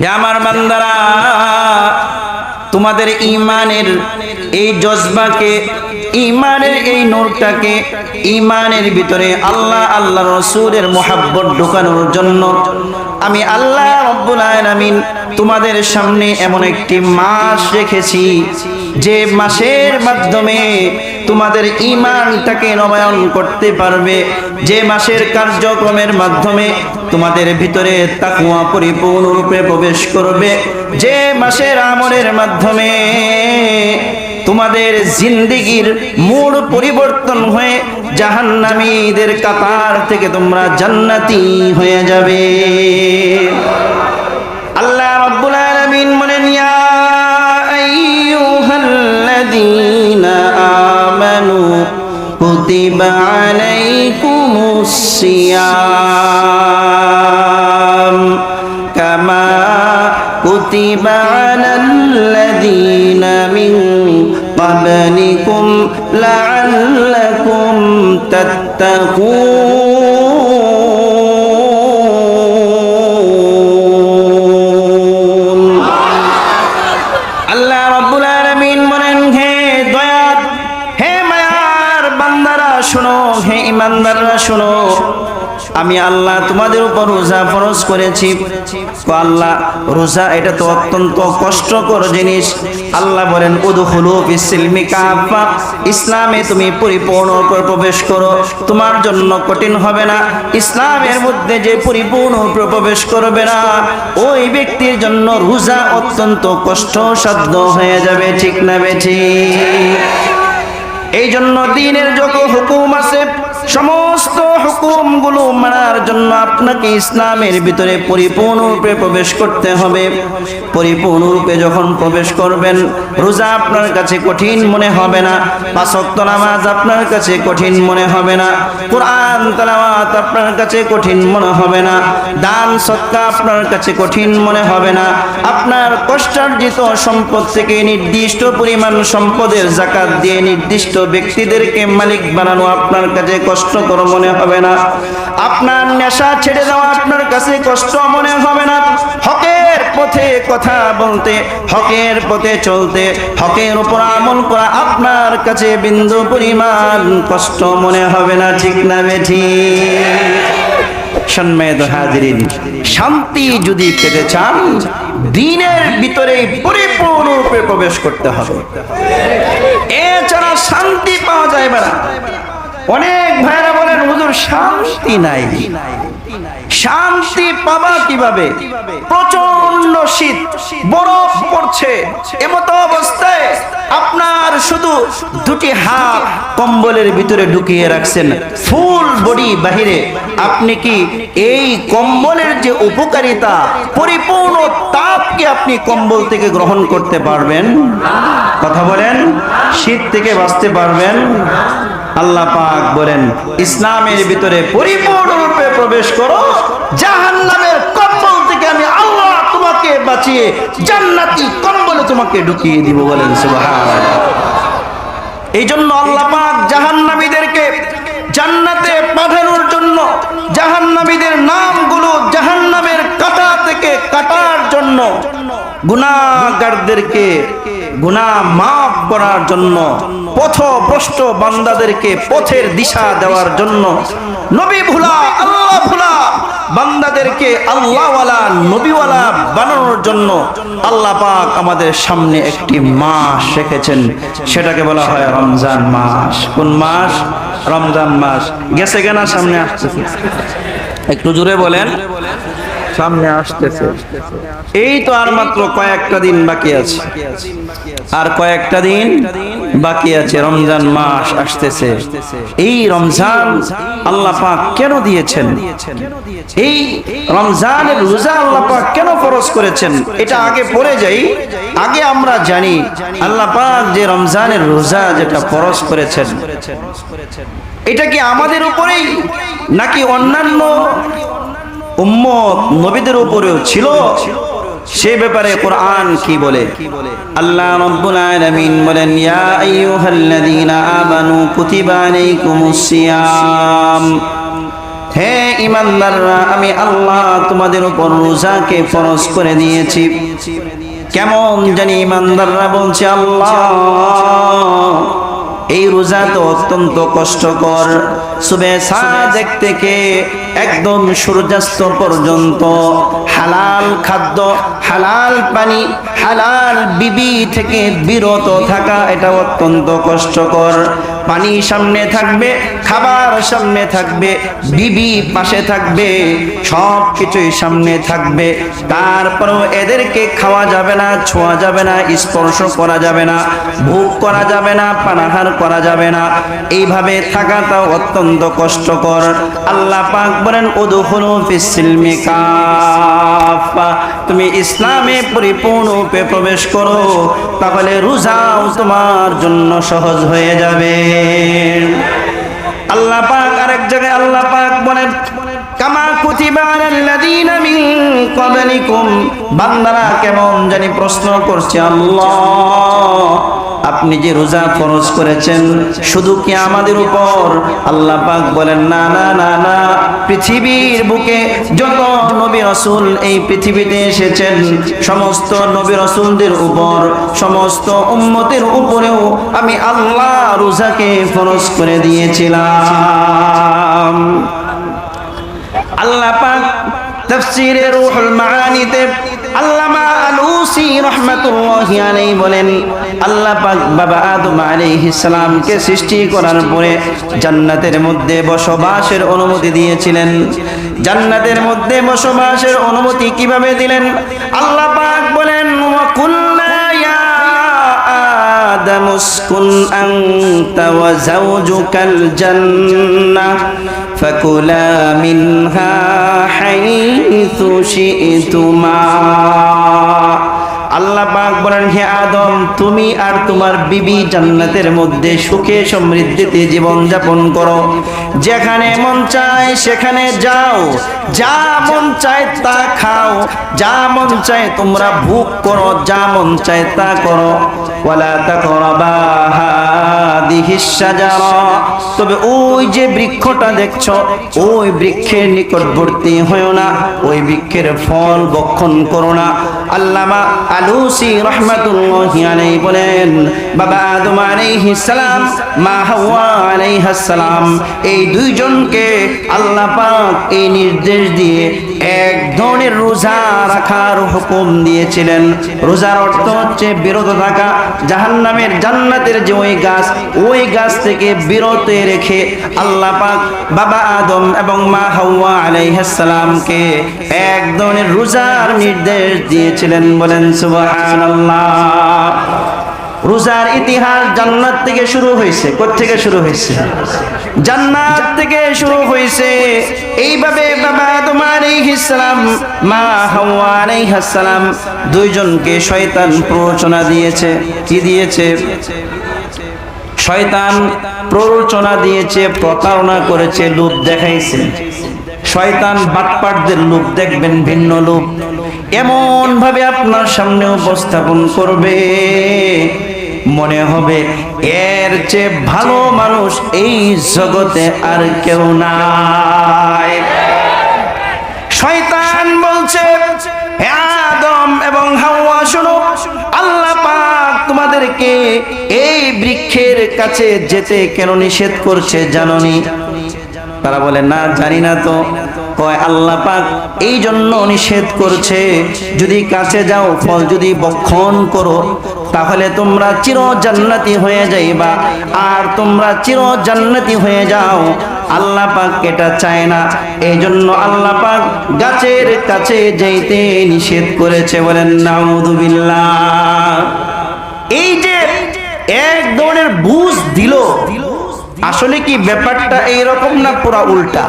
হে আমার বান্দারা, তোমাদের ইমানের এই জজবাকে ইমানের এই নূরটাকে ইমানের ভিতরে আল্লাহ আল্লাহ রসুরের মোহাব্বত ঢুকানোর জন্য আমি আল্লাহ রব্বুল আলামিন তোমাদের সামনে এমন একটি মাস রেখেছি, যে মাসের মাধ্যমে তোমাদের ইমানটাকে নবায়ন করতে পারবে। যে মাসের কার্যক্রমের মাধ্যমে তোমাদের ভিতরে তাকুয়া পরিপূর্ণরূপে প্রবেশ করবে। যে মাসের আমলের মাধ্যমে তোমাদের জিন্দিগির মূল পরিবর্তন হয়ে জাহান্নামীদের কাতার থেকে তোমরা জান্নাতি হয়ে যাবে। আল্লাহ রাব্বুল আলামিন বলেন, ইয়া আইয়ুহাল্লাযীনা আমানু কুতিবা আলাইকুমুস সিয়াম কামা কুতিবা لعلكم تتقون আল্লাহ রাব্বুল আলামিন বলেন হে দয়ার হে মায়ার বান্দারা শোনো হে ইমানদাররা শোনো আমি আল্লাহ তোমাদের উপর রোজা ফরজ করেছি। আল্লাহ, রোজা এটা তো অত্যন্ত কষ্টকর জিনিস। আল্লাহ বলেন, উদখুলু ফিসিলমি কাফা ইসলামে তুমি পরিপূর্ণ প্রবেশ করো। তোমার জন্য কঠিন হবে না। ইসলামের মধ্যে যে পরিপূর্ণ প্রবেশ করবে না, ওই ব্যক্তির জন্য রোজা অত্যন্ত কষ্টসাধ্য হয়ে যাবে। ঠিক না বেঠি? এই জন্য দিনের যত হুকুম আছে, সমস্ত হুকুমগুলো মানার জন্য আপনাকে ইসলামের ভিতরে পরিপূর্ণরূপে প্রবেশ করতে হবে। পরিপূর্ণরূপে যখন প্রবেশ করবেন, রোজা আপনার কাছে কঠিন মনে হবে না। পাঁচক্ত নামাজ আপনার কাছে কঠিন মনে হবে না। কোরআন, তালাওয়াত আপনার কাছে কঠিন মনে হবে না। দান, সৎকা আপনার কাছে কঠিন মনে হবে না। আপনার কষ্টার্জিত সম্পদ থেকে নির্দিষ্ট পরিমাণ সম্পদের জাকাত দিয়ে নির্দিষ্ট ব্যক্তিদেরকে মালিক বানানো আপনার কাছে কষ্টকর মনে হবে না। আপনার নেশা ছেড়ে দেওয়া আপনার কাছে কষ্ট মনে হবে না। হকের পথে কথা বলতে, হকের পথে চলতে, হকের উপর আমল করা আপনার কাছে বিন্দু পরিমাণ কষ্ট মনে হবে না। ঠিক না বেঠি? শান্তি যদি পেতে চান, দিনের ভিতরে পরিপূর্ণরূপে প্রবেশ করতে হবে। এছাড়া শান্তি পাওয়া যায় না। অনেক ভাইরা বলেন, হুজুর, শান্তি নাই। শান্তি পাবা কীভাবে? প্রচণ্ড শীত, বরফ পড়ছে। এমতো অবস্থায় আপনার শুধু দুটি হাত কম্বলের ভিতরে ঢুকিয়ে রাখছেন। ফুল বডি বাহিরে। আপনি কি এই কম্বলের যে উপকারিতা, পরিপূর্ণ তাপকে আপনি কম্বল থেকে গ্রহণ করতে পারবেন? কথা বলেন, শীত থেকে বাঁচতে পারবেন? আল্লাহ পাক বলেন, ইসলামের ভিতরে পরিপূর্ণরূপে প্রবেশ করো, জাহান্নামের কম্বল থেকে আমি আল্লাহ তোমাকে বাঁচিয়ে জান্নাতি কম্বলে তোমাকে ঢুকিয়ে দিব বলেন, সুবহানাল্লাহ। এই জন্য আল্লাহ পাক জাহান্নামীদেরকে জান্নাতে পাঠানোর জন্য, জাহান্নামীদের নামগুলো জাহান্নামের কাটা থেকে কাটার জন্য, গুনাহগারদেরকে গুনাহ মাফ করার জন্য পথভ্রষ্ট বান্দাদেরকে পথের দিশা দেওয়ার জন্য নবী ভুলা, আল্লাহ ভুলা, বান্দাদেরকে আল্লাহওয়ালা, নবীওয়ালা বানানোর জন্য আল্লাহ পাক আমাদের সামনে একটি মাস রেখেছেন। সেটাকে বলা হয় রমজান মাস। কোন মাস? রমজান মাস। গেছে কেনা সামনে আসতেছে। একটু জুড়ে বলেন। সামনে আসতেছে। এই তো আর মাত্র কয়েকটা দিন বাকি আছে। আর কয়েকটা দিন বাকি আছে। রমজান মাস আসতেছে। এই রমজান আল্লাহ পাক কেন দিয়েছেন? এই রমজানের রোজা আল্লাহ পাক কেন ফরজ করেছেন? এটা আগে পড়ে যাই। আগে আমরা জানি, আল্লাহ পাক যে রমজানের রোজা যেটা ফরজ করেছেন, এটা কি আমাদের উপরেই নাকি অন্যান্য উম্মত নবীদের উপরেও ছিল। সে ব্যাপারে কোরআন কি বলে? আল্লাহ রাব্বুল আলামিন বলেন, ইয়া আইয়ুহাল্লাযীনা আমানু কুতিবা আলাইকুমুস সিয়াম। হে ইমানদাররা আমি আল্লাহ তোমাদের উপর রোজাকে ফরজ করে দিয়েছি। কেমন জানি ইমানদাররা বলছে, আল্লাহ এই রোজা তো অত্যন্ত কষ্টকর। সুবে সাদেক থেকে একদম সূর্যাস্ত পর্যন্ত হালাল খাদ্য, হালাল পানি, হালাল বিবি থেকে বিরত থাকা এটা অত্যন্ত কষ্টকর। পানি সামনে থাকবে, খাবার সামনে থাকবে, বিবি পাশে থাকবে সব কিছুই সামনে থাকবে। তারপরেও এদেরকে খাওয়া যাবে না, ছোঁয়া যাবে না, স্পর্শ করা যাবে না, ভোগ করা যাবে না, পানাহার করা যাবে না। এইভাবে থাকাটাও অত্যন্ত কষ্টকর। আল্লাহ পাক বলেন, উদখুলু ফিসসিলমি কাফা তুমি ইসলামে পরিপূর্ণরূপে প্রবেশ করো, তাহলে রোজাও তোমার জন্য সহজ হয়ে যাবে। আল্লাহ পাক আরেক জায়গায় আল্লাহ পাক বলেন, কামা কুতিবা আলাল্লাযীনা মিন ক্বাবলিকুম। বান্দারা কেমন জানি প্রশ্ন করছে, আল্লাহ আপনি যে রোজা ফরজ করেছেন, শুধু কি আমাদের উপর? আল্লাহ পাক বলেন, না না না না। পৃথিবীর বুকে যত নবী রাসূল এই পৃথিবীতে এসেছেন, সমস্ত নবী রাসূলদের উপর, সমস্ত উম্মতের উপরেও আমি আল্লাহ রোজাকে ফরজ করে দিয়েছিলাম। আল্লাহ পাক তাফসীরে রূহুল মাআনিতে আল্লামা আলুসি রাহমাতুল্লাহি আলাইহি বলেন আল্লাহ পাক বাবা আদম আলাইহিস সালামকে সৃষ্টি করার পরে জান্নাতের মধ্যে বসবাসের অনুমতি দিয়েছিলেন জান্নাতের মধ্যে বসবাসের অনুমতি কিভাবে দিলেন আল্লাহ পাক বলেন ওয়া কুল্লা ইয়া آدم اسكن أنت وزوجك الجنة فكلا منها حيث شئتما আল্লাহ পাক বলেন, হে আদম, তুমি আর তোমার বিবি জান্নাতের মধ্যে সুখে সমৃদ্ধিতে জীবন যাপন করো। যেখানে মন চায় সেখানে যাও। যা মন চায় তা খাও। যা মন চায় তোমরা ভোগ করো, যা মন চায় তা করো। ওয়ালা শাজারা তবে ওই যে বৃক্ষটা দেখছ, ওই বৃক্ষের নিকটবর্তী হয়েও না, ওই বৃক্ষের ফল বক্ষণ করো না। আল্লামা আলুসি বলেন, বাবা সালাম এই দুইজনকে আল্লাহ এই নির্দেশ দিয়ে এক ধরনের রোজা রাখার হুকুম দিয়েছিলেন। রোজার অর্থ হচ্ছে বিরত থাকা, জাহান্নামের জান্নাতের যে ওই গাছ ওই গাছ থেকে বিরত রেখে আল্লাহ পাক বাবা আদম এবং মা হাওয়া আলাইহিস সালামকে এক ধরনের রোজার নির্দেশ দিয়েছিলেন বলেন সুবহানাল্লাহ। রোজার ইতিহাস জান্নাত থেকে শুরু হয়েছে থেকে শুরু হয়েছে? জান্নাত থেকে শুরু হয়েছে এইভাবে বাবা তোমার সালাম মা হাওয়া আলাইহিস সালাম দুইজনকে শয়তান প্ররোচনা দিয়েছে, কি দিয়েছে? শয়তান প্ররোচনা দিয়েছে, প্রতারণা করেছে লোভ দেখাইছে। শয়তান বাটপাটদের লোভ দেখবেন, ভিন্ন লোভ এমন ভাবে আপনার সামনে উপস্থাপন করবে। মনে হবে, এর চেয়ে ভালো মানুষ এই জগতে আর কেউ নাই। শয়তান বলছে আদম এবং হাওয়া, শোনো। পাক তোমাদেরকে এই বৃক্ষের কাছে যেতে কেন নিষেধ করছে জাননি? তারা বলে, না, জানি না তো। আল্লাহ পাক এই জন্য নিষেধ করছে, যদি কাছে যাও, ফল যদি বক্ষণ করো, তাহলে তোমরা চির জান্নাতি হয়ে যাইবা। আর তোমরা চির জান্নাতি হয়ে যাও। আল্লাহ পাক এটা চায় না। এই জন্য আল্লাহ পাক গাছের কাছে যাইতে নিষেধ করেছে। বলেন নাউদুবিল্লাহ এই যে এক ধরনের বুঝ দিল, আসলে কি ব্যাপারটা এইরকম না পুরা উল্টা?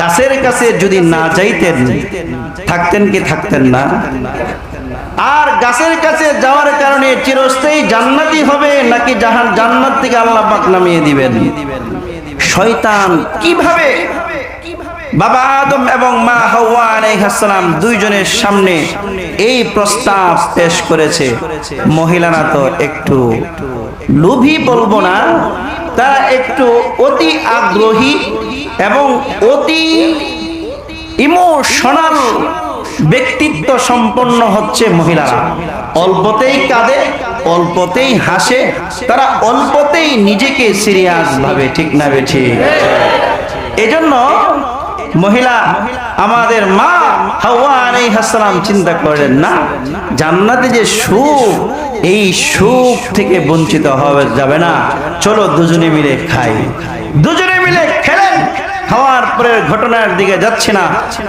গাছের কাছে যদি না যাইতেন, থাকতেন কি থাকতেন না? আর গাছের কাছে যাওয়ার কারণে চিরস্থায়ী জান্নাতি হবে নাকি জাহান জান্নাত থেকে আল্লাহ পাক নামিয়ে দিবেন? শয়তান কীভাবে বাবা আদম এবং মা হাওয়া আলাইহিস সালাম দুইজনের সামনে এই প্রস্তাব পেশ করেছে। মহিলারা তো একটু লোভী বলব না, তারা একটু অতি আগ্রহী এবং অতি ইমোশনাল ব্যক্তিত্ব সম্পন্ন হচ্ছে মহিলারা। অল্পতেই কাঁদে, অল্পতেই হাসে, তারা অল্পতেই নিজেকে সিরিয়াস ভাবে, ঠিক না বেঠি এজন্য মহিলা, আমাদের মা হাওয়া আলাইহাসসালাম চিন্তা করেন না, জান্নাতে যে সুখ, এই সুখ থেকে বঞ্চিত হবে যাবে না। চলো দুজনে মিলে খাই। দুজনে মিলে খেলেন। খাওয়ার পরের ঘটনার দিকে যাচ্ছে না।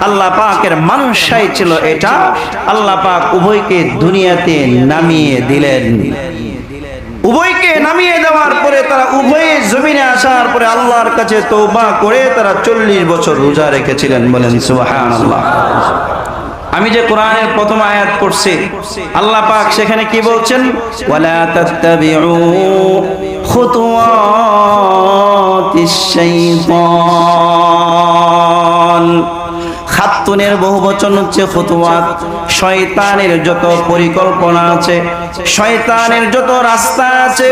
আল্লাহ পাকের মানুষাই ছিল এটা। আল্লাহ পাক উভয়কে দুনিয়াতে নামিয়ে দিলেন। উভয়কে নামিয়ে দেওয়ার পরে তারা উভয়ে জমিনে আসার পরে আল্লাহর কাছে তৌবা করে তারা চল্লিশ বছর রোজা রেখেছিলেন বলেন সুবাহান আমি যে কোরআনের প্রথম আয়াত পড়ছি, আল্লাহ পাক সেখানে কি বলছেন? ওয়ালা তাত্তাবিউ খুতুওয়াতিশ শাইতান খাতুনের বহু বচন হচ্ছে খুতুয়াত শয়তানের যত পরিকল্পনা আছে, শয়তানের যত রাস্তা আছে,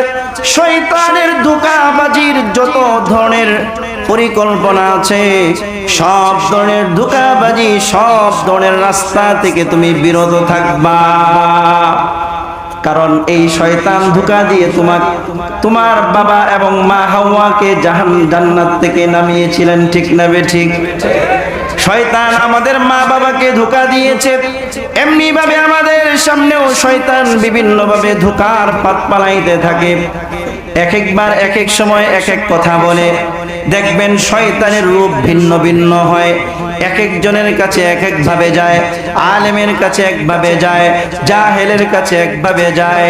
শয়তানের ধোকাবাজির যত ধরনের পরিকল্পনা আছে, সব ধরনের ধোকাবাজি, সব ধরনের রাস্তা থেকে তুমি বিরত থাকবা। কারণ এই শয়তান ধোকা দিয়ে তোমার তোমার বাবা এবং মা হাওয়াকে জাহান জান্নাত থেকে নামিয়েছিলেন, ঠিক না বে ঠিক? শয়তান আমাদের মা বাবাকে ধোকা দিয়েছে। এমনি ভাবে আমাদের সামনেও শয়তান বিভিন্ন ভাবে ধোকার পাত পালাইতে থাকে। এক একবার এক এক সময় এক এক কথা বলে। দেখবেন শয়তানের রূপ ভিন্ন ভিন্ন হয়। এক একজনের কাছে এক এক ভাবে যায়, আলেমের কাছে একভাবে যায়, জাহেলের কাছে একভাবে যায়,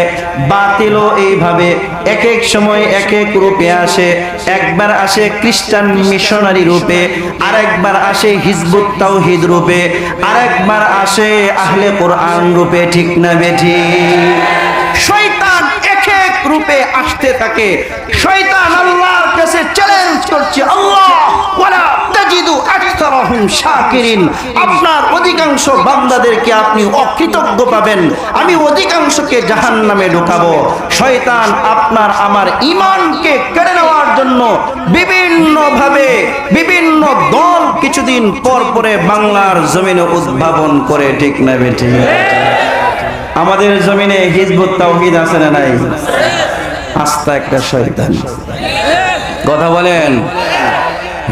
বাতিলও এইভাবে এক এক সময় এক এক রূপে আসে। একবার আসে খ্রিস্টান মিশনারি রূপে, আরেকবার আসে হিজবুত তাওহিদ রূপে, আরেকবার আসে আহলে কোরআন রূপে, ঠিক না বেঠি? শয়তান এক এক রূপে আসতে থাকে। শয়তান আল্লাহর কাছে চ্যালেঞ্জ করছে, আল্লাহ, ওয়ালা তাজিদু আপনার অধিকাংশ বান্দাদেরকে আপনি অকৃতজ্ঞ পাবেন। আমি অধিকাংশকে শয়তান আপনার আমার কেড়ে নেওয়ার জন্য বিভিন্ন দল কিছুদিন পর পরে বাংলার জমিনে উদ্ভাবন করে, ঠিক না বেঠিক আমাদের জমিনে হিজবুত আছে না নাই? আস্তা একটা শয়তান। কথা বলেন।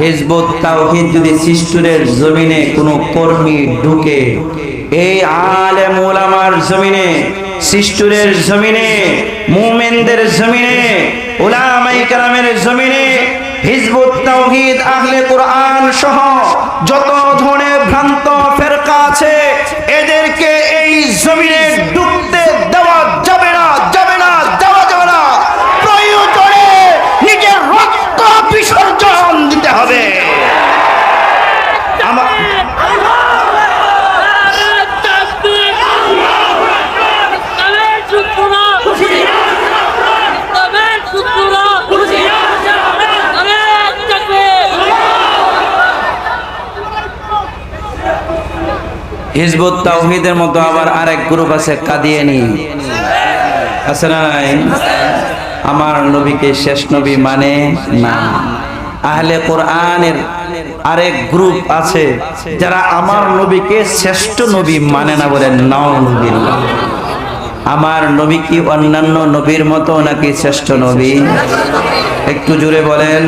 হিজবুত তাওহীদ যদি সিস্টুরের জমিনে কোনো কর্মী ঢুকে, এই আলেম ওলামার জমিনে সিস্টুরের জমিনে, মুমিনদের জমিনে ওলামাই কালামের জমিনে হিজবুত তাওহীদ, আহলে কোরআন সহ যত ধরনের ভ্রান্ত ফেরকা আছে, এদেরকে এই জমিনে ডুবতে দেওয়া যাবে না যাবে না দেওয়া যাবে না প্রয়োজনে নিজের রক্ত বিসর্জন দিতে হবে আমার হিজবুত তাওহীদের মতো আবার আরেক গ্রুপ আছে কাদিয়ানি। আছে নাই? আমার নবীকে শেষ নবী মানে না। আহলে কোরআনের আরেক গ্রুপ আছে যারা আমার নবীকে শ্রেষ্ঠ নবী মানে না বলেন নবী আমার নবী কি অন্যান্য নবীর মতো নাকি শ্রেষ্ঠ নবী? একটু জুড়ে বলেন।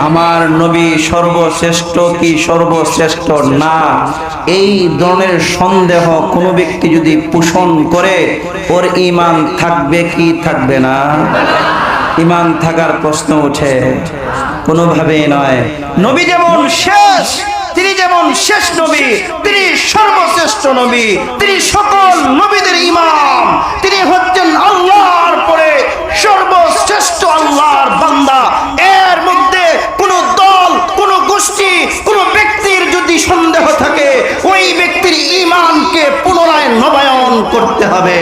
আমার নবী সর্বশ্রেষ্ঠ কি সর্বশ্রেষ্ঠ? না। এই ধরনের সন্দেহ কোনো ব্যক্তি যদি পোষণ করে, ওর ইমান থাকবে কি থাকবে না? ইমান থাকার প্রশ্ন ওঠে। কোনোভাবেই নয়। নবী যেমন শেষ, তিনি যেমন শেষ নবী, তিনি সর্বশ্রেষ্ঠ নবী, তিনি সকল নবীদের ইমাম, তিনি হচ্ছেন আল্লাহর পরে সর্বশ্রেষ্ঠ আল্লাহর বান্দা। এর মধ্যে গোষ্ঠী কোন ব্যক্তির যদি সন্দেহ থাকে ওই ব্যক্তির ইমানকে পুনরায় নবায়ন করতে হবে।